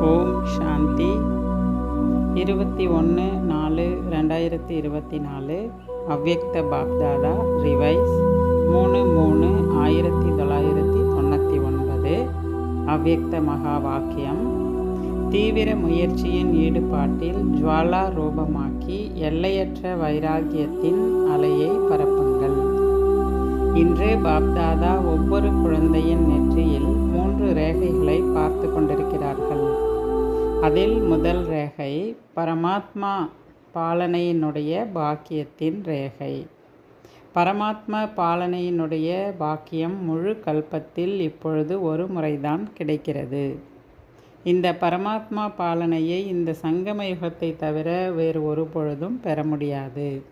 ஓம் சாந்தி. இருபத்தி ஒன்று நாலு ரெண்டாயிரத்தி இருபத்தி நாலு. அவ்யக்த பாப்தாதா ரிவைஸ். மூணு மூணு ஆயிரத்தி தொள்ளாயிரத்தி தொண்ணூற்றி ஒன்பது. அவ்யக்த மகா வாக்கியம் தீவிர முயற்சியின் ஈடுபாட்டில் ஜுவாலா ரூபமாக்கி எல்லையற்ற வைராகியத்தின் அலையை பரப்புங்கள். இன்று பாப்தாதா ஒவ்வொரு குழந்தையின் நெற்றியில் மூன்று ரேகைகளை பார்த்து கொண்டிருக்கிறார்கள். அதில் முதல் ரேகை பரமாத்மா பாலனையினுடைய பாக்கியத்தின் ரேகை. பரமாத்மா பாலனையினுடைய பாக்கியம் முழு கல்பத்தில் இப்பொழுது ஒரு முறைதான் கிடைக்கிறது. இந்த பரமாத்மா பாலனையை இந்த சங்கம யுகத்தை தவிர வேறு ஒரு பொழுதும் பெற முடியாது.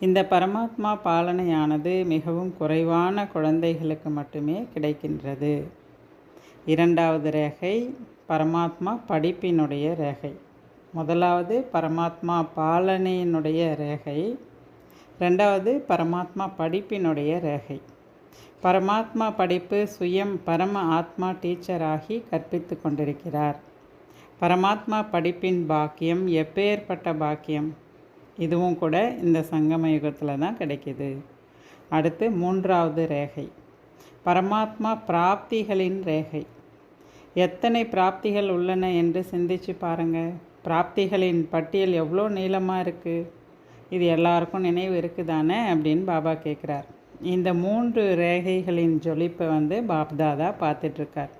இந்த பரமாத்மா பாலனையானது மிகவும் குறைவான குழந்தைகளுக்கு மட்டுமே கிடைக்கின்றது. இரண்டாவது ரேகை பரமாத்மா படிப்பினுடைய ரேகை. முதலாவது பரமாத்மா பாலனையினுடைய ரேகை. ரெண்டாவது பரமாத்மா படிப்பினுடைய ரேகை. பரமாத்மா படிப்பு சுயம் பரம ஆத்மா டீச்சராகி கற்பித்து கொண்டிருக்கிறார். பரமாத்மா படிப்பின் பாக்கியம் எப்பேற்பட்ட பாக்கியம்? இதுவும் கூட இந்த சங்கம யுகத்தில் தான் கிடைக்கிது. அடுத்து மூன்றாவது ரேகை. பரமாத்மா பிராப்திகளின் ரேகை. எத்தனை பிராப்திகள் உள்ளன என்று சிந்திச்சு பாருங்கள் பிராப்திகளின் பட்டியல் எவ்வளோ நீளமாக இருக்குது இது எல்லாருக்கும் நினைவு இருக்குதானே அப்படின்னு பாபா கேட்குறார் இந்த மூன்று ரேகைகளின் ஜொலிப்பை வந்து பாப்தாதா பார்த்துட்ருக்கார்.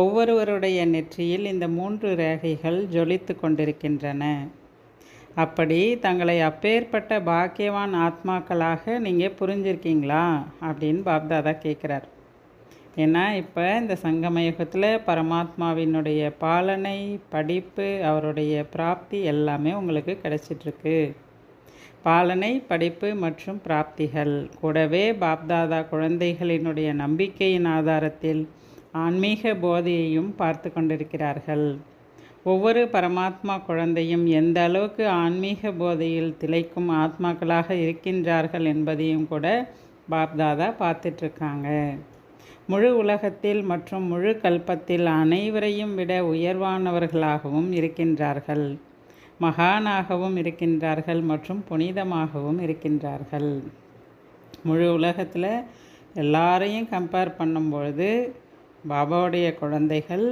ஒவ்வொருவருடைய நெற்றியில் இந்த மூன்று ரேகைகள் ஜொலித்து கொண்டிருக்கின்றன. அப்படி தங்களை அப்பேற்பட்ட பாக்கியவான் ஆத்மாக்களாக நீங்கள் புரிஞ்சிருக்கீங்களா? அப்படின்னு பாப்தாதா கேட்குறார் ஏன்னா இப்போ இந்த சங்கம யுகத்தில் பரமாத்மாவினுடைய பாலனை படிப்பு அவருடைய பிராப்தி எல்லாமே உங்களுக்கு கிடைச்சிட்ருக்கு. பாலனை படிப்பு மற்றும் பிராப்திகள். கூடவே பாப்தாதா குழந்தைகளினுடைய நம்பிக்கையின் ஆதாரத்தில் ஆன்மீக போதையையும் பார்த்து கொண்டிருக்கிறார்கள். ஒவ்வொரு பரமாத்மா குழந்தையும் எந்த அளவுக்கு ஆன்மீக போதையில் திளைக்கும் ஆத்மாக்களாக இருக்கின்றார்கள் என்பதையும் கூட பாப்தாதா பார்த்துட்ருக்காங்க. முழு உலகத்தில் மற்றும் முழு கல்பத்தில் அனைவரையும் விட உயர்வானவர்களாகவும் இருக்கின்றார்கள். மகானாகவும் இருக்கின்றார்கள் மற்றும் புனிதமாகவும் இருக்கின்றார்கள். முழு உலகத்தில் எல்லாரையும் கம்பேர் பண்ணும்பொழுது பாபாவுடைய குழந்தைகள்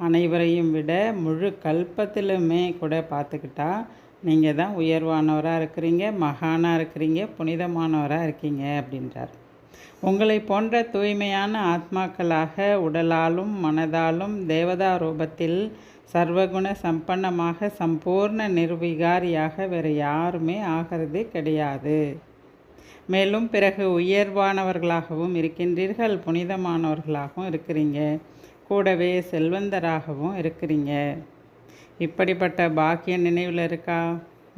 அனைவரையும் விட முழு கல்பத்திலுமே கூட பார்த்துக்கிட்டா நீங்கள் தான் உயர்வானவராக இருக்கிறீங்க மகானாக இருக்கிறீங்க புனிதமானவராக இருக்கீங்க அப்படின்றார். உங்களை போன்ற தூய்மையான ஆத்மாக்களாக உடலாலும் மனதாலும் தேவதா ரூபத்தில் சர்வகுண சம்பன்னமாக சம்பூர்ண நிர்விகாரியாக வேறு யாருமே ஆகிறது கிடையாது. மேலும் பிறகு உயர்வானவர்களாகவும் இருக்கின்றீர்கள் புனிதமானவர்களாகவும் இருக்கிறீங்க. கூடவே செல்வந்தராகவும் இருக்கிறீங்க. இப்படிப்பட்ட பாக்கிய நினைவில் இருக்கா?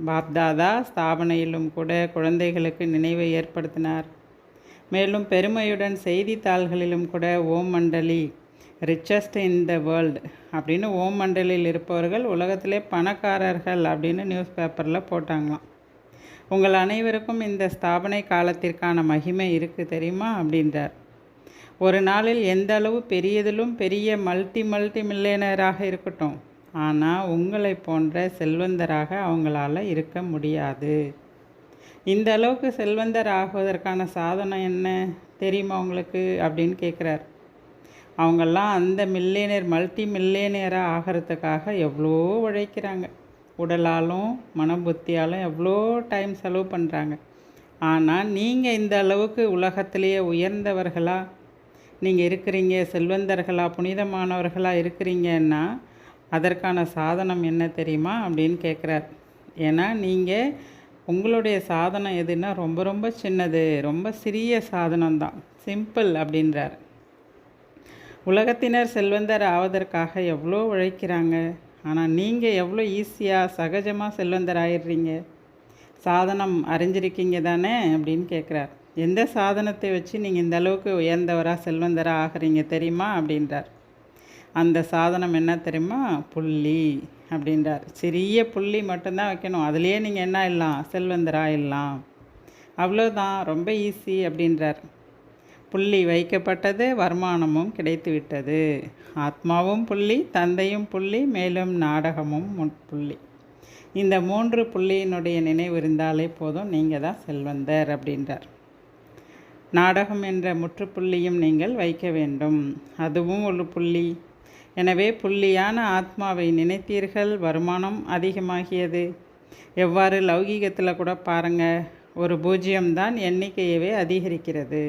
பாப்தாதா ஸ்தாபனையிலும் கூட குழந்தைகளுக்கு நினைவை ஏற்படுத்தினார். மேலும் பெருமையுடன் செய்தித்தாள்களிலும் கூட ஓம் மண்டலி ரிச்சஸ்ட் இன் த வேர்ல்டு அப்படின்னு ஓம் மண்டலியில் இருப்பவர்கள் உலகத்திலே பணக்காரர்கள் அப்படின்னு நியூஸ் பேப்பரில் போட்டாங்களாம். உங்கள் அனைவருக்கும் இந்த ஸ்தாபனை காலத்திற்கான மகிமை இருக்குது தெரியுமா? அப்படின்றார். ஒரு நாளில் எந்த அளவு பெரியதிலும் பெரிய மல்டி மல்டி மில்லியனராக இருக்கட்டும். ஆனால் உங்களை போன்ற செல்வந்தராக அவங்களால இருக்க முடியாது. இந்த அளவுக்கு செல்வந்தர் ஆகுவதற்கான சாதனம் என்ன? தெரியுமா உங்களுக்கு? அப்படின்னு கேட்குறார் அவங்கெல்லாம் அந்த மில்லியனர் மல்டி மில்லியனராக ஆகிறதுக்காக எவ்வளோ உழைக்கிறாங்க. உடலாலும் மனபுத்தியாலும் எவ்வளோ டைம் செலவு பண்ணுறாங்க ஆனால் நீங்கள் இந்த அளவுக்கு உலகத்திலேயே உயர்ந்தவர்களாக நீங்கள் இருக்கிறீங்க செல்வந்தர்களாக புனிதமானவர்களாக இருக்கிறீங்கன்னா அதற்கான சாதனம் என்ன தெரியுமா? அப்படின்னு கேட்குறார் ஏன்னா நீங்கள் உங்களுடைய சாதனம் எதுன்னா ரொம்ப ரொம்ப சின்னது ரொம்ப சிறிய சாதனம் தான் சிம்பிள் அப்படின்றார். உலகத்தினர் செல்வந்தர் ஆவதற்காக எவ்வளோ உழைக்கிறாங்க? ஆனால் நீங்கள் எவ்வளோ ஈஸியாக சகஜமாக செல்வந்தர் ஆயிடுறீங்க சாதனம் அறிஞ்சிருக்கீங்க தானே? அப்படின்னு கேட்குறார் எந்த சாதனத்தை வச்சு நீங்கள் இந்த அளவுக்கு உயர்ந்தவராக செல்வந்தராக ஆகிறீங்க தெரியுமா? அப்படின்றார். அந்த சாதனம் என்ன தெரியுமா? புள்ளி அப்படின்றார். சிறிய புள்ளி மட்டும்தான் வைக்கணும். அதுலேயே நீங்கள் என்ன இல்லாம் செல்வந்தராக இல்லாம் அவ்வளோதான் ரொம்ப ஈஸி அப்படின்றார். புள்ளி வைக்கப்பட்டது வருமானமும் கிடைத்து விட்டது. ஆத்மாவும் புள்ளி தந்தையும் புள்ளி மேலும் நாடகமும் புள்ளி. இந்த மூன்று புள்ளியினுடைய நினைவு இருந்தாலே போதும். நீங்கள் தான் செல்வந்தர் அப்படின்றார். நாடகம் என்ற முற்றுப்புள்ளியும் நீங்கள் வைக்க வேண்டும். அதுவும் ஒரு புள்ளி. எனவே புள்ளியான ஆத்மாவை நினைத்தீர்கள் வருமானம் அதிகமாகியது. எவ்வாறு லௌகீகத்தில் கூட பாருங்கள் ஒரு பூஜ்ஜியம்தான் எண்ணிக்கையவே அதிகரிக்கிறது.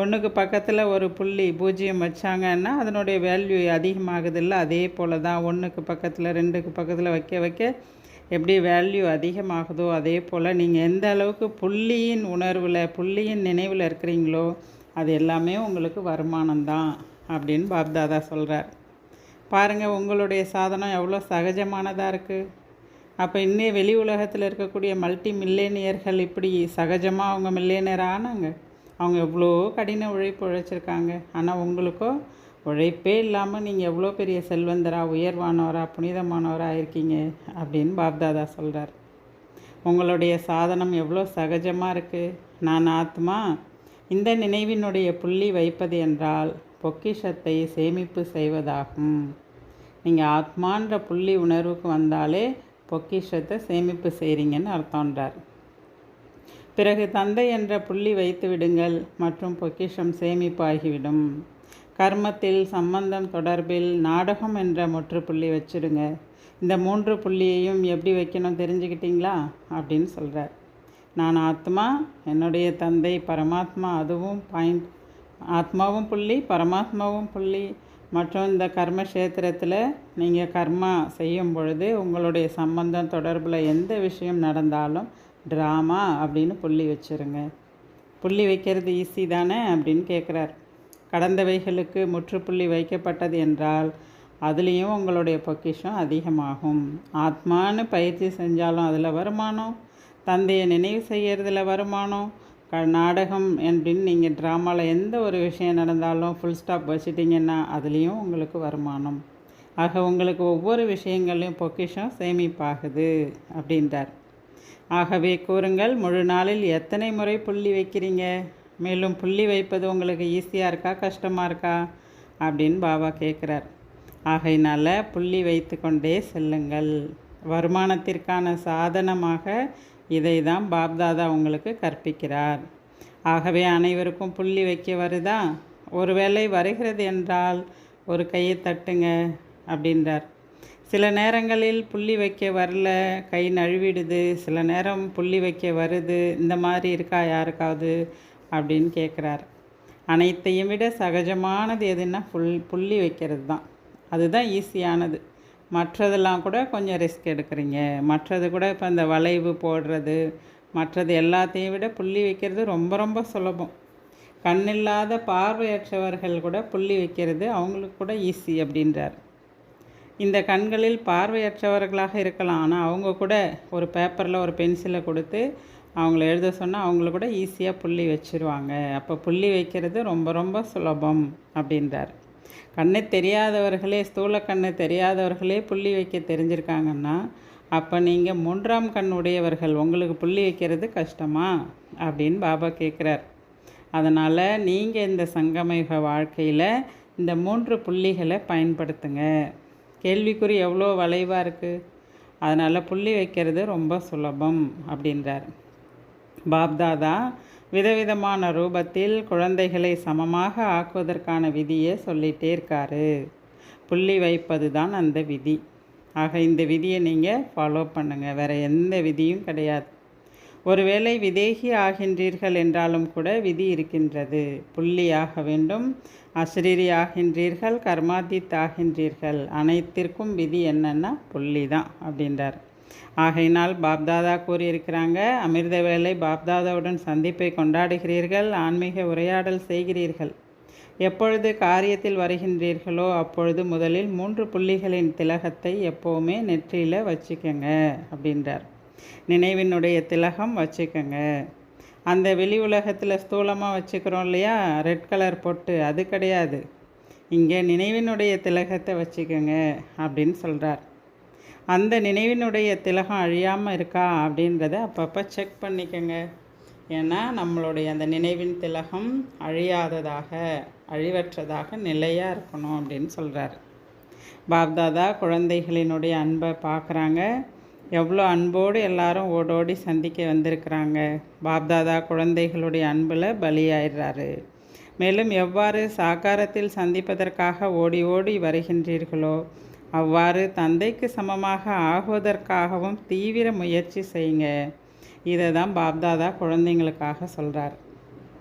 ஒன்றுக்கு பக்கத்தில் ஒரு புள்ளி பூஜ்ஜியம் வச்சாங்கன்னா அதனுடைய வேல்யூ அதிகமாகுதில்ல. அதே போல் தான் ஒன்றுக்கு பக்கத்தில் ரெண்டுக்கு பக்கத்தில் வைக்க வைக்க எப்படி வேல்யூ அதிகமாகுதோ அதே போல் நீங்கள் எந்த அளவுக்கு புள்ளியின் உணர்வில் புள்ளியின் நினைவில் இருக்கிறீங்களோ அது எல்லாமே உங்களுக்கு வருமானம்தான் அப்படின்னு பாப்தாதா சொல்கிறார் பாருங்கள் உங்களுடைய சாதனம் எவ்வளோ சகஜமானதாக இருக்குது அப்போ இன்னும் வெளி உலகத்தில் இருக்கக்கூடிய மல்டி மில்லேனியர்கள் இப்படி சகஜமாக அவங்க மில்லேனியர் ஆனாங்க. அவங்க எவ்வளோ கடின உழைப்பு உழைச்சிருக்காங்க. ஆனால் உங்களுக்கோ உழைப்பே இல்லாமல் நீங்கள் எவ்வளோ பெரிய செல்வந்தரா உயர்வானவரா புனிதமானவரா இருக்கீங்க அப்படின்னு பாப்தாதா சொல்கிறார் உங்களுடைய சாதனம் எவ்வளோ சகஜமாக இருக்குது நான் ஆத்மா இந்த நினைவினுடைய புள்ளி வைப்பது என்றால் பொக்கிஷத்தை சேமிப்பு செய்வதாகும். நீங்கள் ஆத்மான்ற புள்ளி உணர்வுக்கு வந்தாலே பொக்கிஷத்தை சேமிப்பு செய்கிறீங்கன்னு அர்த்தம்ன்றார். பிறகு தந்தை என்ற புள்ளி வைத்து விடுங்கள் மற்றும் பொக்கிஷம் சேமிப்பு ஆகிவிடும் கர்மத்தில் சம்பந்தம் தொடர்பில் நாடகம் என்ற முற்றுப்புள்ளி வச்சிடுங்க இந்த மூன்று புள்ளியையும் எப்படி வைக்கணும் தெரிஞ்சுக்கிட்டீங்களா? அப்படின்னு சொல்கிறார் நான் ஆத்மா என்னுடைய தந்தை பரமாத்மா அதுவும் பாயிண்ட் ஆத்மாவும் புள்ளி பரமாத்மாவும் புள்ளி. மற்றும் இந்த கர்ம கர்மக்ஷேத்திரத்தில் நீங்கள் கர்மா செய்யும் பொழுது உங்களுடைய சம்பந்தம் தொடர்பில் எந்த விஷயம் நடந்தாலும் ட்ராமா அப்படின்னு புள்ளி வச்சுருங்க. புள்ளி வைக்கிறது ஈஸி தானே அப்படின்னு கேட்குறாரு கடந்தவைகளுக்கு முற்றுப்புள்ளி வைக்கப்பட்டது என்றால் அதுலேயும் உங்களுடைய பொக்கிஷம் அதிகமாகும். ஆத்மான்னு பயிற்சி செஞ்சாலும் அதில் வருமானம்? தந்தையை நினைவு செய்கிறதுல வருமானம்? க நாடகம் அப்படின்னு நீங்கள் ட்ராமாவில் எந்த ஒரு விஷயம் நடந்தாலும் ஃபுல் ஸ்டாப் வச்சுட்டிங்கன்னா அதுலேயும் உங்களுக்கு வருமானம். ஆக உங்களுக்கு ஒவ்வொரு விஷயங்களையும் பொக்கிஷம் சேமிப்பாகுது அப்படின்றார். ஆகவே கூறுங்கள் முழு நாளில் எத்தனை முறை புள்ளி வைக்கிறீங்க? மேலும் புள்ளி வைப்பது உங்களுக்கு ஈஸியாக இருக்கா கஷ்டமாக இருக்கா? அப்படின்னு பாபா கேட்குறார் ஆகையினால் புள்ளி வைத்து கொண்டே செல்லுங்கள். வருமானத்திற்கான சாதனமாக இதை தான் பாப்தாதா உங்களுக்கு கற்பிக்கிறார். ஆகவே அனைவருக்கும் புள்ளி வைக்க வருதா? ஒருவேளை வருகிறது என்றால் ஒரு கையை தட்டுங்க அப்படின்றார். சில நேரங்களில் புள்ளி வைக்க வரல கை நழுவிடுது. சில நேரம் புள்ளி வைக்க வருது. இந்த மாதிரி இருக்கா யாருக்காவது? அப்படின்னு கேட்குறாரு அனைத்தையும் விட சகஜமானது எதுன்னா புல் புள்ளி வைக்கிறது தான் அதுதான் ஈஸியானது. மற்றதெல்லாம் கூட கொஞ்சம் ரிஸ்க் எடுக்கிறீங்க. மற்றது கூட இப்போ இந்த வளைவு போடுறது மற்றது எல்லாத்தையும் விட புள்ளி வைக்கிறது ரொம்ப ரொம்ப சுலபம். கண்ணில்லாத பார்வையற்றவர்கள் கூட புள்ளி வைக்கிறது அவங்களுக்கு கூட ஈஸி அப்படின்றார். இந்த கண்களில் பார்வையற்றவர்களாக இருக்கலாம். ஆனால் அவங்க கூட ஒரு பேப்பரில் ஒரு பென்சிலை கொடுத்து அவங்கள எழுத சொன்னால் அவங்கள கூட ஈஸியாக புள்ளி வச்சுருவாங்க. அப்போ புள்ளி வைக்கிறது ரொம்ப ரொம்ப சுலபம் அப்படின்றார். கண்ணு தெரியாதவர்களே ஸ்தூல கண்ணு தெரியாதவர்களே புள்ளி வைக்க தெரிஞ்சிருக்காங்கன்னா அப்போ நீங்கள் மூன்றாம் கண் உடையவர்கள் உங்களுக்கு புள்ளி வைக்கிறது கஷ்டமா? அப்படின்னு பாபா கேட்குறார் அதனால் நீங்கள் இந்த சங்கமயுக வாழ்க்கையில் இந்த மூன்று புள்ளிகளை பயன்படுத்துங்க. கேள்விக்குறி எவ்வளோ வளைவாக இருக்குது அதனால் புள்ளி வைக்கிறது ரொம்ப சுலபம் அப்படின்றார். பாப்தாதா விதவிதமான ரூபத்தில் குழந்தைகளை சமமாக ஆக்குவதற்கான விதியை சொல்லிகிட்டே இருக்காரு. புள்ளி வைப்பது தான் அந்த விதி. ஆக இந்த விதியை நீங்கள் ஃபாலோ பண்ணுங்கள் வேறு எந்த விதியும் கிடையாது. ஒருவேளை விதேகி ஆகின்றீர்கள் என்றாலும் கூட விதி இருக்கின்றது. புள்ளி ஆக வேண்டும் அஸ்ரீரி ஆகின்றீர்கள் கர்மாதித் ஆகின்றீர்கள். அனைத்திற்கும் விதி என்னென்னா புள்ளி தான் அப்படின்றார். ஆகையினால் பாப்தாதா கூறியிருக்கிறாங்க அமிர்த வேலை பாப்தாதாவுடன் சந்திப்பை கொண்டாடுகிறீர்கள் ஆன்மீக உரையாடல் செய்கிறீர்கள். எப்பொழுது காரியத்தில் வருகின்றீர்களோ அப்பொழுது முதலில் மூன்று புள்ளிகளின் திலகத்தை எப்போவுமே நெற்றியில் வச்சுக்கோங்க அப்படின்றார். நினைவினுடைய திலகம் வச்சுக்கோங்க. அந்த வெளி உலகத்தில் ஸ்தூலமாக வச்சுக்கிறோம் இல்லையா? ரெட் கலர் பொட்டு அது கிடையாது. இங்கே நினைவினுடைய திலகத்தை வச்சுக்கோங்க அப்படின்னு சொல்கிறார் அந்த நினைவினுடைய திலகம் அழியாமல் இருக்கா அப்படின்றத அப்பப்போ செக் பண்ணிக்கோங்க. ஏன்னா நம்மளுடைய அந்த நினைவின் திலகம் அழியாததாக அழிவற்றதாக நிலையாக இருக்கணும் அப்படின்னு சொல்கிறார் பாப்தாதா குழந்தைகளினுடைய அன்பை பார்க்குறாங்க. எவ்வளோ அன்போடு எல்லாரும் ஓடோடி சந்திக்க வந்திருக்கிறாங்க. பாப்தாதா குழந்தைகளுடைய அன்பில் பலியாயிடுறாரு மேலும் எவ்வாறு சாக்காரத்தில் சந்திப்பதற்காக ஓடி ஓடி வருகின்றீர்களோ அவ்வாறு தந்தைக்கு சமமாக ஆகுவதற்காகவும் தீவிர முயற்சி செய்யுங்க. இதை தான் பாப்தாதா குழந்தைங்களுக்காக சொல்கிறார்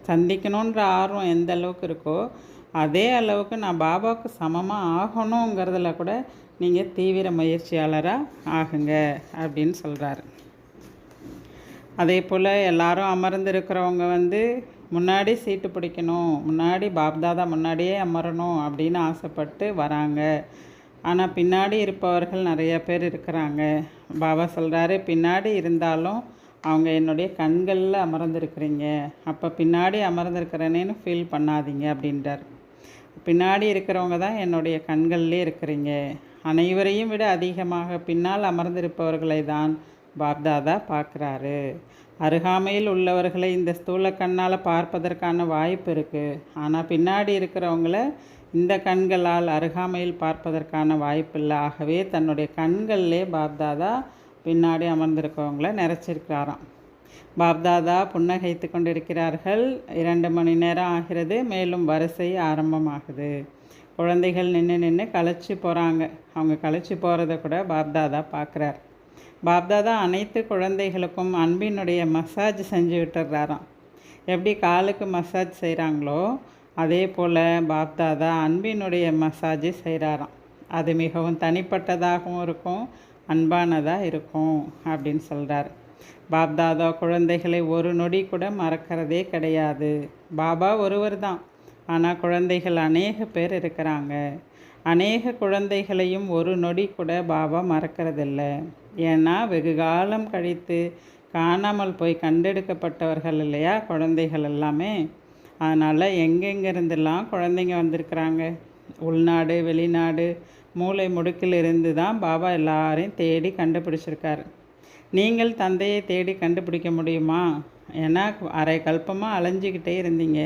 சந்திக்கணுன்ற ஆர்வம் எந்த அளவுக்கு இருக்கோ அதே அளவுக்கு நான் பாபாவுக்கு சமமாக ஆகணுங்கிறதுல கூட நீங்கள் தீவிர முயற்சியாளராக ஆகுங்க அப்படின்னு சொல்கிறார் அதே போல் எல்லாரும் அமர்ந்திருக்கிறவங்க வந்து முன்னாடி சீட்டு பிடிக்கணும் முன்னாடி பாப்தாதா முன்னாடியே அமரணும் அப்படின்னு ஆசைப்பட்டு வராங்க. ஆனால் பின்னாடி இருப்பவர்கள் நிறைய பேர் இருக்கிறாங்க. பாபா சொல்கிறாரு பின்னாடி இருந்தாலும் அவங்க என்னுடைய கண்களில் அமர்ந்திருக்கிறீங்க. அப்போ பின்னாடி அமர்ந்திருக்கிறேனேன்னு ஃபீல் பண்ணாதீங்க அப்படின்றார். பின்னாடி இருக்கிறவங்க தான் என்னுடைய கண்கள்லே இருக்கிறீங்க. அனைவரையும் விட அதிகமாக பின்னால் அமர்ந்திருப்பவர்களை தான் பாப்தாதா பார்க்குறாரு. அருகாமையில் உள்ளவர்களை இந்த ஸ்தூல கண்ணால் பார்ப்பதற்கான வாய்ப்பு இருக்குது ஆனால் பின்னாடி இருக்கிறவங்கள இந்த கண்களால் அருகாமையில் பார்ப்பதற்கான வாய்ப்பில்லை. ஆகவே தன்னுடைய கண்கள்லே பாப்தாதா பின்னாடி அமர்ந்திருக்கவங்கள நிறைச்சிருக்கிறாராம். பாப்தாதா புன்னகைத்து கொண்டிருக்கிறார்கள். இரண்டு மணி நேரம் ஆகிறது. மேலும் வரிசை ஆரம்பமாகுது. குழந்தைகள் நின்று நின்று களைச்சி போகிறாங்க அவங்க களைச்சி போகிறத கூட பாப்தாதா பார்க்குறார் பாப்தாதா அனைத்து குழந்தைகளுக்கும் அன்பினுடைய மசாஜ் செஞ்சு விட்டுறாராம் எப்படி காலுக்கு மசாஜ் செய்கிறாங்களோ அதே போல் பாப்தாதா அன்பினுடைய மசாஜ் செய்கிறாராம். அது மிகவும் தனிப்பட்டதாகவும் இருக்கும் அன்பானதாக இருக்கும் அப்படின்னு சொல்கிறார் பாப்தாதா குழந்தைகளை ஒரு நொடி கூட மறக்கிறதே கிடையாது. பாபா ஒருவர் தான். ஆனால் குழந்தைகள் அநேக பேர் இருக்கிறாங்க. அநேக குழந்தைகளையும் ஒரு நொடி கூட பாபா மறக்கிறதில்ல. ஏன்னா வெகு காலம் கழித்து காணாமல் போய் கண்டெடுக்கப்பட்டவர்கள் இல்லையா குழந்தைகள் எல்லாமே? அதனால் எங்கெங்கேருந்தெல்லாம் குழந்தைங்க வந்திருக்கிறாங்க? உள்நாடு வெளிநாடு மூளை முடுக்கில் இருந்து தான் பாபா எல்லாரையும் தேடி கண்டுபிடிச்சிருக்காரு. நீங்கள் தந்தையை தேடி கண்டுபிடிக்க முடியுமா? ஏன்னா அரை கல்பமாக அலைஞ்சிக்கிட்டே இருந்தீங்க.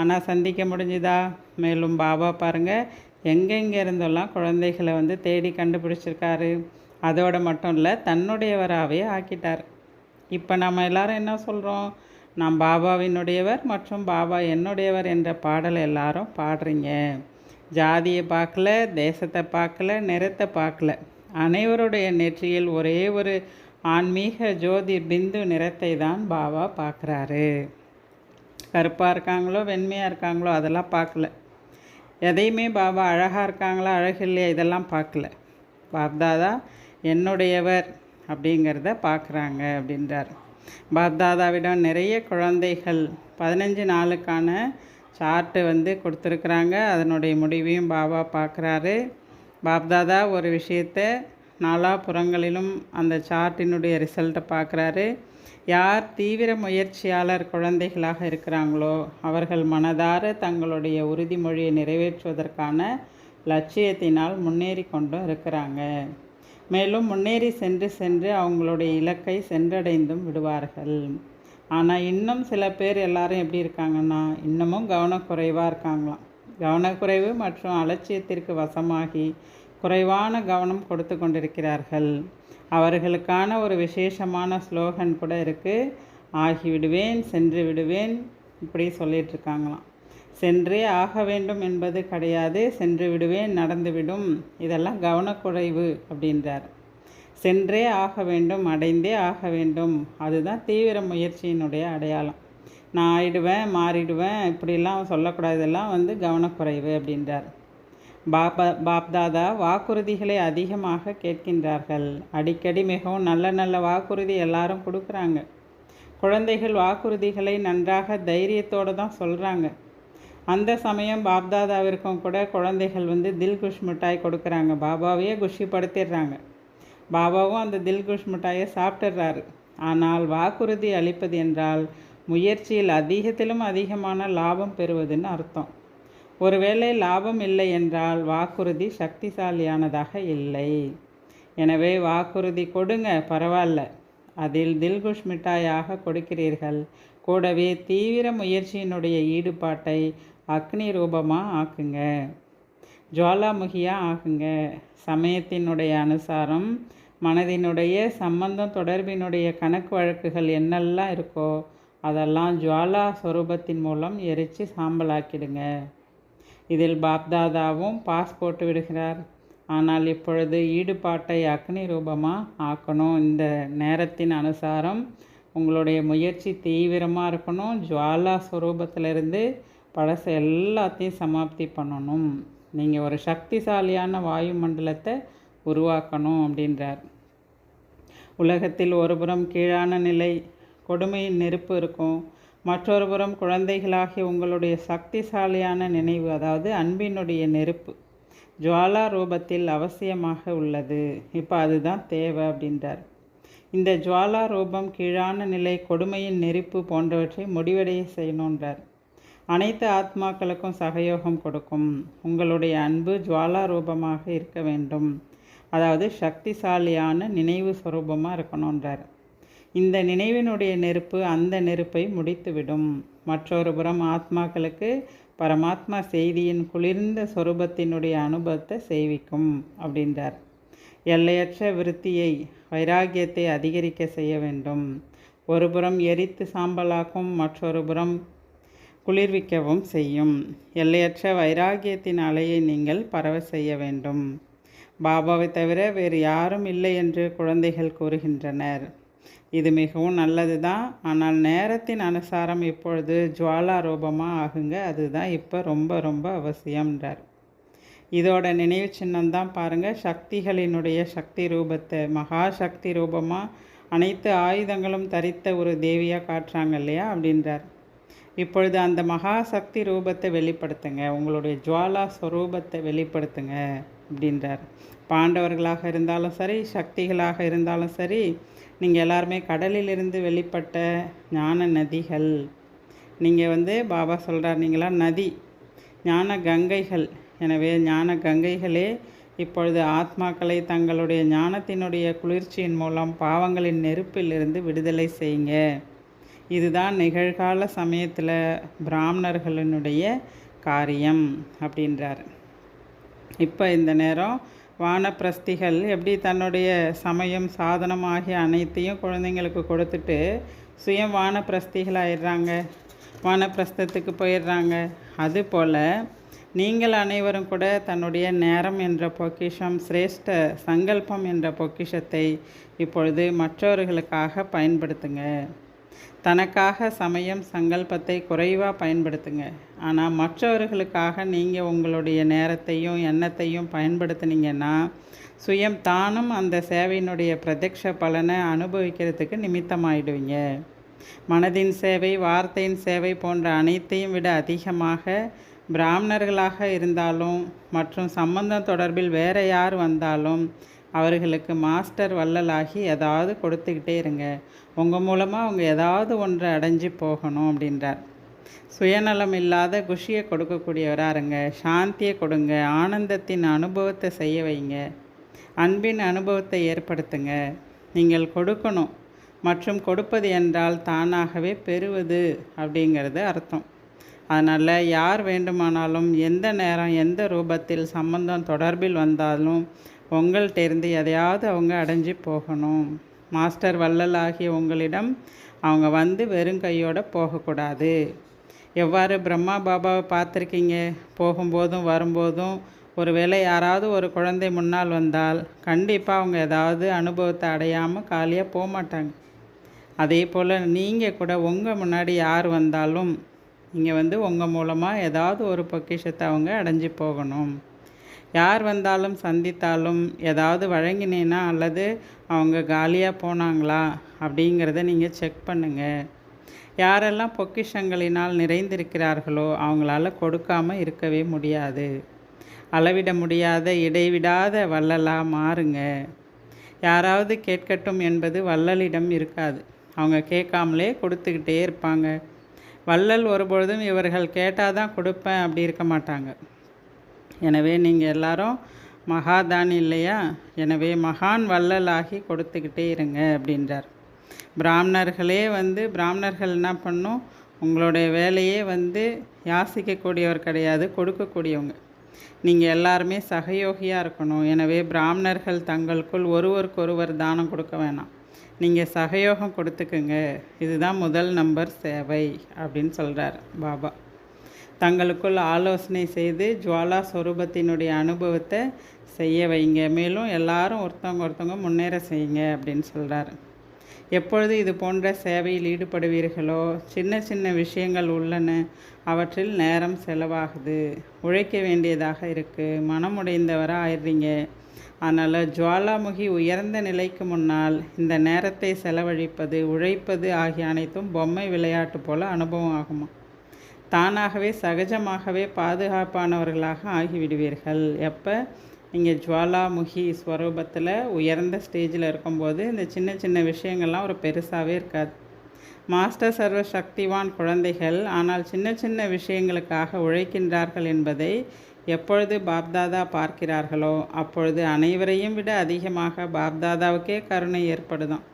ஆனால் சந்திக்க முடிஞ்சுதா? மேலும் பாபா பாருங்கள் எங்கெங்கே இருந்தெல்லாம் குழந்தைகளை வந்து தேடி கண்டுபிடிச்சிருக்காரு? அதோடு மட்டும் இல்லை தன்னுடையவராகவே ஆக்கிட்டார். இப்போ நம்ம எல்லாரும் என்ன சொல்கிறோம் நான் பாபாவினுடையவர் மற்றும் பாபா என்னுடையவர் என்ற பாடலை எல்லாரும் பாடுறீங்க. ஜாதியை பார்க்கல தேசத்தை பார்க்கல நிறத்தை பார்க்கல. அனைவருடைய நெற்றியில் ஒரே ஒரு ஆன்மீக ஜோதி பிந்து நிறத்தை தான் பாபா பார்க்குறாரு. கருப்பாக இருக்காங்களோ வெண்மையாக இருக்காங்களோ அதெல்லாம் பார்க்கல. எதையுமே பாபா அழகாக இருக்காங்களா அழகு இல்லையா இதெல்லாம் பார்க்கல. பாப்தாதா என்னுடையவர் அப்படிங்கிறத பார்க்குறாங்க அப்படின்றார். பாப்தாதாவிடம் நிறைய குழந்தைகள் பதினஞ்சு நாளுக்கான சார்ட்டு வந்து கொடுத்துருக்குறாங்க. அதனுடைய முடிவையும் பாபா பார்க்குறாரு. பாப்தாதா ஒரு விஷயத்தை நாலாபுறங்களிலும் அந்த சார்ட்டினுடைய ரிசல்ட்டை பார்க்குறாரு. யார் தீவிர முயற்சியாளர் குழந்தைகளாக இருக்கிறாங்களோ அவர்கள் மனதார தங்களுடைய உறுதிமொழியை நிறைவேற்றுவதற்கான லட்சியத்தினால் முன்னேறி கொண்டும் இருக்கிறாங்க. மேலும் முன்னேறி சென்று சென்று அவங்களுடைய இலக்கை சென்றடைந்தும் விடுவார்கள். ஆனால் இன்னும் சில பேர் எல்லாரும் எப்படி இருக்காங்கன்னா இன்னமும் கவனக்குறைவாக இருக்காங்களாம். கவனக்குறைவு மற்றும் அலட்சியத்திற்கு வசமாகி குறைவான கவனம் கொடுத்து கொண்டிருக்கிறார்கள். அவர்களுக்கான ஒரு விசேஷமான ஸ்லோகன் கூட இருக்குது ஆகிவிடுவேன் சென்று விடுவேன் இப்படி சொல்லிகிட்ருக்காங்களாம் சென்றே ஆக வேண்டும் என்பது கிடையாது. சென்று விடுவேன் நடந்துவிடும் இதெல்லாம் கவனக்குறைவு அப்படின்றார். சென்றே ஆக வேண்டும் அடைந்தே ஆக வேண்டும். அதுதான் தீவிர முயற்சியினுடைய அடையாளம். நான் ஆயிடுவேன் மாறிடுவேன் இப்படிலாம் சொல்லக்கூடாதெல்லாம் வந்து கவனக்குறைவு அப்படின்றார். பாபா பாப்தாதா வாக்குறுதிகளை அதிகமாக கேட்கின்றார்கள். அடிக்கடி மிகவும் நல்ல நல்ல வாக்குறுதி எல்லாரும் கொடுக்குறாங்க. குழந்தைகள் வாக்குறுதிகளை நன்றாக தைரியத்தோடு தான் சொல்கிறாங்க அந்த சமயம் பாப்தாதாவிற்கும் கூட குழந்தைகள் வந்து தில்குஷ் மிட்டாய் கொடுக்குறாங்க. பாபாவையே குஷிப்படுத்திடுறாங்க. பாபாவும் அந்த தில்குஷ் மிட்டாயை சாப்பிட்டுடுறாரு. ஆனால் வாக்குறுதி அளிப்பது என்றால் முயற்சியில் அதிகத்திலும் அதிகமான லாபம் பெறுவதுன்னு அர்த்தம். ஒருவேளை லாபம் இல்லை என்றால் வாக்குறுதி சக்திசாலியானதாக இல்லை. எனவே வாக்குறுதி கொடுங்க பரவாயில்ல. அதில் தில்குஷ் மிட்டாயாக கொடுக்கிறீர்கள். கூடவே தீவிர முயற்சியினுடைய ஈடுபாட்டை அக்னி ரூபமாக ஆக்குங்க. ஜுவாலாமுகியாக ஆகுங்க சமயத்தினுடைய அனுசாரம் மனதினுடைய சம்பந்தம் தொடர்பினுடைய கணக்கு வழக்குகள் என்னெல்லாம் இருக்கோ அதெல்லாம் ஜுவாலா ஸ்வரூபத்தின் மூலம் எரித்து சாம்பலாக்கிடுங்க. இதில் பாப்தாதாவும் பாஸ் போட்டு விடுகிறார். ஆனால் இப்பொழுது ஈடுபாட்டை அக்னி ரூபமாக ஆக்கணும். இந்த நேரத்தின் அனுசாரம் உங்களுடைய முயற்சி தீவிரமாக இருக்கணும். ஜுவாலா ஸ்வரூபத்திலிருந்து பழச எல்லாத்தையும் சமாப்தி பண்ணணும். நீங்கள் ஒரு சக்திசாலியான வாயுமண்டலத்தை உருவாக்கணும் அப்படின்றார். உலகத்தில் ஒருபுறம் கீழான நிலை கொடுமையின் நெருப்பு இருக்கும். மற்றொரு புறம் குழந்தைகளாகிய உங்களுடைய சக்திசாலியான நினைவு அதாவது அன்பினுடைய நெருப்பு ஜுவாலா ரூபத்தில் அவசியமாக உள்ளது. இப்போ அதுதான் தேவை அப்படின்றார். இந்த ஜுவாலா ரூபம் கீழான நிலை கொடுமையின் நெருப்பு போன்றவற்றை முடிவடைய செய்யணுன்றார் அனைத்து ஆத்மாக்களுக்கும் சகயோகம் கொடுக்கும். உங்களுடைய அன்பு ஜுவாலா ரூபமாக இருக்க வேண்டும். அதாவது சக்திசாலியான நினைவு சுரூபமாக இருக்கணுன்றார் இந்த நினைவினுடைய நெருப்பு அந்த நெருப்பை முடித்துவிடும். மற்றொரு புறம் ஆத்மாக்களுக்கு பரமாத்மா செய்தியின் குளிர்ந்த சொரூபத்தினுடைய அனுபவத்தை செய்விக்கும் அப்படின்றார். எல்லையற்ற விருத்தியை வைராகியத்தை அதிகரிக்க செய்ய வேண்டும். ஒரு புறம் எரித்து சாம்பலாக்கும் மற்றொரு புறம் குளிர்விக்கவும் செய்யும். எல்லையற்ற வைராகியத்தின் அலையை நீங்கள் பரவ செய்ய வேண்டும். பாபாவை தவிர வேறு யாரும் இல்லை என்று குழந்தைகள் கூறுகின்றனர். இது மிகவும் நல்லது தான் ஆனால் நேரத்தின் அனுசாரம் இப்பொழுது ஜுவாலா ரூபமாக ஆகுங்க. அதுதான் இப்போ ரொம்ப ரொம்ப அவசியம்ன்றார். இதோட நினைவு சின்னம்தான் பாருங்கள் சக்திகளினுடைய சக்தி ரூபத்தை மகா சக்தி ரூபமாக அனைத்து ஆயுதங்களும் தரித்த ஒரு தேவியாக காட்டுறாங்க இல்லையா? அப்படின்றார். இப்பொழுது அந்த மகா சக்தி ரூபத்தை வெளிப்படுத்துங்க. உங்களுடைய ஜுவாலா ஸ்வரூபத்தை வெளிப்படுத்துங்க அப்படின்றார். பாண்டவர்களாக இருந்தாலும் சரி சக்திகளாக இருந்தாலும் சரி நீங்கள் எல்லாருமே கடலிலிருந்து வெளிப்பட்ட ஞான நதிகள். நீங்கள் வந்து பாபா சொல்கிறார் நீங்களாம் நதி ஞான கங்கைகள். எனவே ஞான கங்கைகளே இப்பொழுது ஆத்மாக்களை தங்களுடைய ஞானத்தினுடைய குளிர்ச்சியின் மூலம் பாவங்களின் நெருப்பிலிருந்து விடுதலை செய்யுங்க. இதுதான் நிகழ்கால சமயத்தில் பிராமணர்களினுடைய காரியம் அப்படின்றார். இப்போ இந்த நேரம் வானப்பிரஸ்திகள் எப்படி தன்னுடைய சமயம் சாதனம் ஆகிய அனைத்தையும் குழந்தைங்களுக்கு கொடுத்துட்டு சுயம் வானப்பிரஸ்திகளாயிடுறாங்க வானப்பிரஸ்தத்துக்கு போயிடுறாங்க. அதுபோல் நீங்கள் அனைவரும் கூட தன்னுடைய நேரம் என்ற பொக்கிஷம் சிரேஷ்ட சங்கல்பம் என்ற பொக்கிஷத்தை இப்பொழுது மற்றவர்களுக்காக பயன்படுத்துங்க. தனக்காக சமயம் சங்கல்பத்தை குறைவாக பயன்படுத்துங்க. ஆனால் மற்றவர்களுக்காக நீங்கள் உங்களுடைய நேரத்தையும் எண்ணத்தையும் பயன்படுத்துனீங்கன்னா சுயம் தானும் அந்த சேவையினுடைய பிரத்யக்ஷ பலனை அனுபவிக்கிறதுக்கு நிமித்தமாயிடுவீங்க. மனதின் சேவை வார்த்தையின் சேவை போன்ற அனைத்தையும் விட அதிகமாக பிராமணர்களாக இருந்தாலும் மற்றும் சம்பந்தம் தொடர்பில் வேறு யார் வந்தாலும் அவர்களுக்கு மாஸ்டர் வள்ளலாகி ஏதாவது கொடுத்துக்கிட்டே இருங்க. உங்கள் மூலமாக அவங்க ஏதாவது ஒன்றை அடைஞ்சு போகணும் அப்படின்றார். சுயநலம் இல்லாத குஷியை கொடுக்கக்கூடியவராக இருங்க. சாந்தியை கொடுங்க. ஆனந்தத்தின் அனுபவத்தை செய்ய வைங்க. அன்பின் அனுபவத்தை ஏற்படுத்துங்க. நீங்கள் கொடுக்கணும். மற்றும் கொடுப்பது என்றால் தானாகவே பெறுவது அப்படிங்கிறது அர்த்தம். அதனால் யார் வேண்டுமானாலும் எந்த நேரம் எந்த ரூபத்தில் சம்பந்தம் தொடர்பில் வந்தாலும் உங்கள்கிட்ட இருந்து எதையாவது அவங்க அடைஞ்சு போகணும். மாஸ்டர் வள்ளல் ஆகிய உங்களிடம் அவங்க வந்து வெறும் கையோடு போகக்கூடாது. எவ்வாறு பிரம்மா பாபாவை பார்த்துருக்கீங்க? போகும்போதும் வரும்போதும் ஒருவேளை யாராவது ஒரு குழந்தை முன்னால் வந்தால் கண்டிப்பாக அவங்க ஏதாவது அனுபவத்தை அடையாமல் காலியாக போக மாட்டாங்க அதே போல் நீங்கள் கூட உங்கள் முன்னாடி யார் வந்தாலும் நீங்கள் வந்து உங்கள் மூலமாக ஏதாவது ஒரு பொக்கிஷத்தை அவங்க அடைஞ்சு போகணும். யார் வந்தாலும் சந்தித்தாலும் ஏதாவது வழங்கினேன்னா அல்லது அவங்க காலியாக போனாங்களா அப்படிங்கிறத நீங்கள் செக் பண்ணுங்கள் யாரெல்லாம் பொக்கிஷங்களினால் நிறைந்திருக்கிறார்களோ அவங்களால கொடுக்காம இருக்கவே முடியாது. அளவிட முடியாத இடைவிடாத வள்ளலாக மாறுங்க. யாராவது கேட்கட்டும் என்பது வள்ளலிடம் இருக்காது. அவங்க கேட்காமலே கொடுத்துக்கிட்டே இருப்பாங்க. வள்ளல் ஒருபொழுதும் இவர்கள் கேட்டால் தான் கொடுப்பேன் அப்படி இருக்க மாட்டாங்க. எனவே நீங்கள் எல்லாரும் மகாதானி இல்லையா? எனவே மகான் வள்ளலாகி கொடுத்துக்கிட்டே இருங்க அப்படின்றார். பிராமணர்களே வந்து பிராமணர்கள் என்ன பண்ணும்? உங்களுடைய வேலையே வந்து யாசிக்கக்கூடியவர் கிடையாது கொடுக்கக்கூடியவங்க. நீங்கள் எல்லாருமே சகயோகியாக இருக்கணும். எனவே பிராமணர்கள் தங்களுக்குள் ஒருவருக்கொருவர் தானம் கொடுக்க வேணாம். நீங்கள் சகயோகம் கொடுத்துக்குங்க. இதுதான் முதல் நம்பர் சேவை அப்படின்னு சொல்கிறார் பாபா. தங்களுக்குள் ஆலோசனை செய்து ஜுவாலா ஸ்வரூபத்தினுடைய அனுபவத்தை செய்ய வைங்க. மேலும் எல்லாரும் ஒருத்தவங்க ஒருத்தவங்க முன்னேற செய்யுங்க அப்படின்னு சொல்கிறார் எப்பொழுது இது போன்ற சேவையில் ஈடுபடுவீர்களோ? சின்ன சின்ன விஷயங்கள் உள்ளன. அவற்றில் நேரம் செலவாகுது. உழைக்க வேண்டியதாக இருக்குது மனமுடைந்தவராக ஆயிடுறீங்க அதனால் ஜுவாலாமுகி உயர்ந்த நிலைக்கு முன்னால் இந்த நேரத்தை செலவழிப்பது உழைப்பது ஆகிய அனைத்தும் பொம்மை விளையாட்டு போல அனுபவம் ஆகுமா? தானாகவே சகஜமாகவே பாதுகாப்பானவர்களாக ஆகிவிடுவீர்கள். எப்போ? நீங்கள் ஜுவாலாமுகி ஸ்வரூபத்தில் உயர்ந்த ஸ்டேஜில் இருக்கும்போது இந்த சின்ன சின்ன விஷயங்கள்லாம் ஒரு பெருசாகவே இருக்காது. மாஸ்டர் சர்வ சக்திவான் குழந்தைகள் ஆனால் சின்ன சின்ன விஷயங்களுக்காக உழைக்கின்றார்கள் என்பதை எப்பொழுது பாப்தாதா பார்க்கிறார்களோ அப்பொழுது அனைவரையும் விட அதிகமாக பாப்தாதாவுக்கே கருணை ஏற்படுதான்.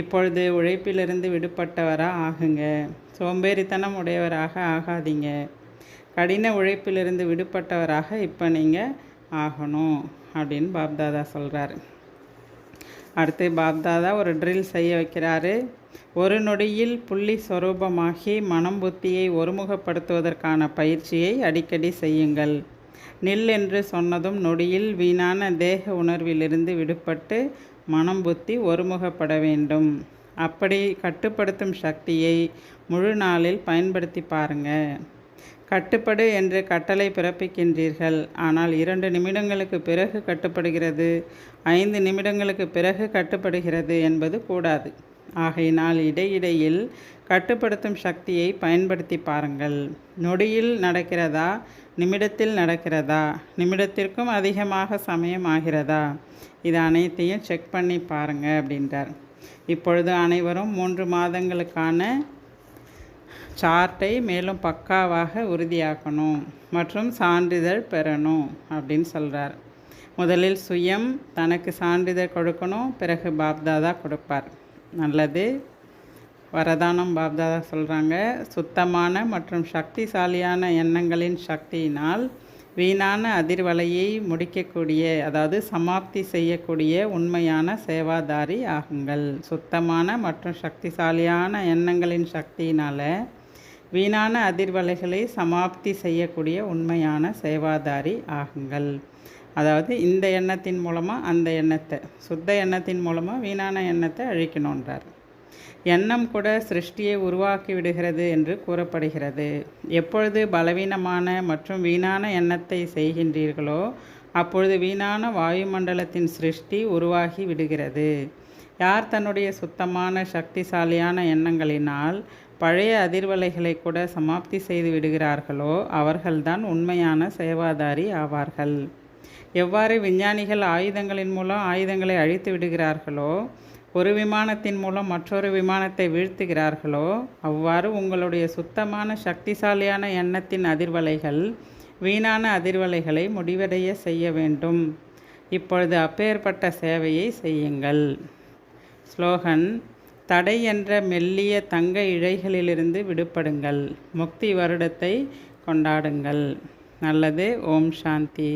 இப்பொழுது உழைப்பிலிருந்து விடுபட்டவராக ஆகுங்க. சோம்பேறித்தனம் உடையவராக ஆகாதீங்க. கடின உழைப்பிலிருந்து விடுபட்டவராக இப்போ நீங்கள் ஆகணும் அப்படின்னு பாப்தாதா சொல்கிறாரு அடுத்து பாப்தாதா ஒரு ட்ரில் செய்ய வைக்கிறாரு. ஒரு நொடியில் புள்ளி சொரூபமாகி மனம் புத்தியை ஒருமுகப்படுத்துவதற்கான பயிற்சியை அடிக்கடி செய்யுங்கள். நில் என்று சொன்னதும் நொடியில் வீணான தேக உணர்விலிருந்து விடுபட்டு மனம் புத்தி ஒருமுகப்பட வேண்டும். அப்படி கட்டுப்படுத்தும் சக்தியை முழு நாளில் பயன்படுத்தி பாருங்கள் கட்டுப்படு என்று கட்டளை பிறப்பிக்கின்றீர்கள். ஆனால் இரண்டு நிமிடங்களுக்கு பிறகு கட்டுப்படுகிறது. ஐந்து நிமிடங்களுக்கு பிறகு கட்டுப்படுகிறது என்பது கூடாது. ஆகையினால் இடையிடையில் கட்டுப்படுத்தும் சக்தியை பயன்படுத்தி பாருங்கள். நொடியில் நடக்கிறதா? நிமிடத்தில் நடக்கிறதா? நிமிடத்திற்கும் அதிகமாக சமயம் ஆகிறதா? இது அனைத்தையும் செக் பண்ணி பாருங்கள் அப்படின்றார். இப்பொழுது அனைவரும் மூன்று மாதங்களுக்கான சார்ட்டை மேலும் பக்காவாக உறுதியாக்கணும் மற்றும் சான்றிதழ் பெறணும் அப்படின்னு சொல்கிறார் முதலில் சுயம் தனக்கு சான்றிதழ் கொடுக்கணும் பிறகு பாப்தாதா கொடுப்பார். நல்லது. வரதானம் பாப்தாதா சொல்கிறாங்க சுத்தமான மற்றும் சக்திசாலியான எண்ணங்களின் சக்தியினால் வீணான அதிர்வலையை முடிக்கக்கூடிய அதாவது சமாப்தி செய்யக்கூடிய உண்மையான சேவாதாரி ஆகுங்கள். சுத்தமான மற்றும் சக்திசாலியான எண்ணங்களின் சக்தியினால் வீணான அதிர்வலைகளை சமாப்தி செய்யக்கூடிய உண்மையான சேவாதாரி ஆகுங்கள். அதாவது இந்த எண்ணத்தின் மூலமாக அந்த எண்ணத்தை சுத்த எண்ணத்தின் மூலமாக வீணான எண்ணத்தை அழிக்கணுன்றார் எண்ணம் கூட சிருஷ்டியை உருவாக்கி விடுகிறது என்று கூறப்படுகிறது. எப்பொழுது பலவீனமான மற்றும் வீணான எண்ணத்தை செய்கின்றீர்களோ அப்பொழுது வீணான வாயுமண்டலத்தின் சிருஷ்டி உருவாகி விடுகிறது. யார் தன்னுடைய சுத்தமான சக்திசாலியான எண்ணங்களினால் பழைய அதிர்வலைகளை கூட சமாப்தி செய்து விடுகிறார்களோ அவர்கள்தான் உண்மையான சேவாதாரி ஆவார்கள். எவ்வாறு விஞ்ஞானிகள் ஆயுதங்களின் மூலம் ஆயுதங்களை அழித்து விடுகிறார்களோ ஒரு விமானத்தின் மூலம் மற்றொரு விமானத்தை வீழ்த்துகிறார்களோ அவ்வாறு உங்களுடைய சுத்தமான சக்திசாலியான எண்ணத்தின் அதிர்வலைகள் வீணான அதிர்வலைகளை முடிவடைய செய்ய வேண்டும். இப்பொழுது அப்பேற்பட்ட சேவையை செய்யுங்கள். ஸ்லோகன் தடை என்ற மெல்லிய தங்க இழைகளிலிருந்து விடுபடுங்கள். முக்தி வருடத்தை கொண்டாடுங்கள். நல்லது. ஓம் சாந்தி.